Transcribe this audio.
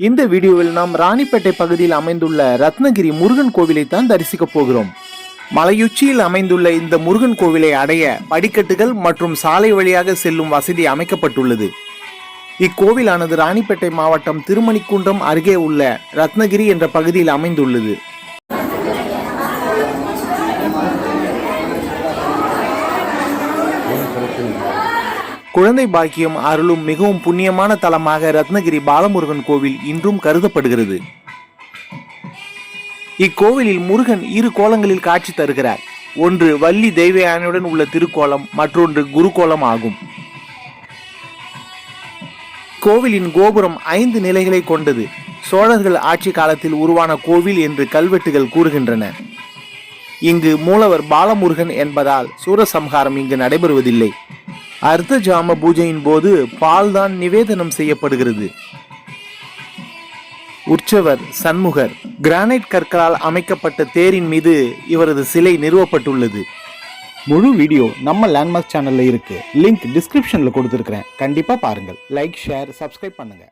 இந்த வீடியோவில் நாம் ராணிப்பேட்டை பகுதியில் அமைந்துள்ள ரத்னகிரி முருகன் கோவிலை தான் தரிசிக்க போகிறோம். மலையுச்சியில் அமைந்துள்ள இந்த முருகன் கோவிலை அடைய படிக்கட்டுகள் மற்றும் சாலை வழியாக செல்லும் வசதி அமைக்கப்பட்டுள்ளது. இக்கோவிலானது ராணிப்பேட்டை மாவட்டம் திருமணிக்குன்றம் அருகே உள்ள ரத்னகிரி என்ற பகுதியில் அமைந்துள்ளது. குழந்தை பாக்கியம் அருளும் மிகவும் புண்ணியமான தலமாக ரத்னகிரி பாலமுருகன் கோவில் இன்றும் கருதப்படுகிறது. இக்கோவிலில் முருகன் இரு கோலங்களில் காட்சி தருகிறார். ஒன்று வள்ளி தெய்வயானையுடன் உள்ள திருக்கோலம் மற்றொன்று குருகோலம் ஆகும். கோவிலின் கோபுரம் ஐந்து நிலைகளை கொண்டது. சோழர்கள் ஆட்சி காலத்தில் உருவான கோவில் என்று கல்வெட்டுகள் கூறுகின்றன. இங்கு மூலவர் பாலமுருகன் என்பதால் சூரசம்ஹாரம் இங்கு நடைபெறுவதில்லை. அர்த்த ஜாம பூஜையின் போது பால் தான் நிவேதனம் செய்யப்படுகிறது. உற்சவர் சண்முகர் கிரானைட் கற்களால் அமைக்கப்பட்ட தேரின் மீது இவரது சிலை நிறுவப்பட்டுள்ளது. முழு வீடியோ நம்ம லேண்ட்மார்க் சேனல்ல இருக்கு. லிங்க் டிஸ்கிரிப்ஷன்ல கொடுத்துருக்கிறேன். கண்டிப்பா பாருங்கள். லைக் ஷேர் சப்ஸ்கிரைப் பண்ணுங்க.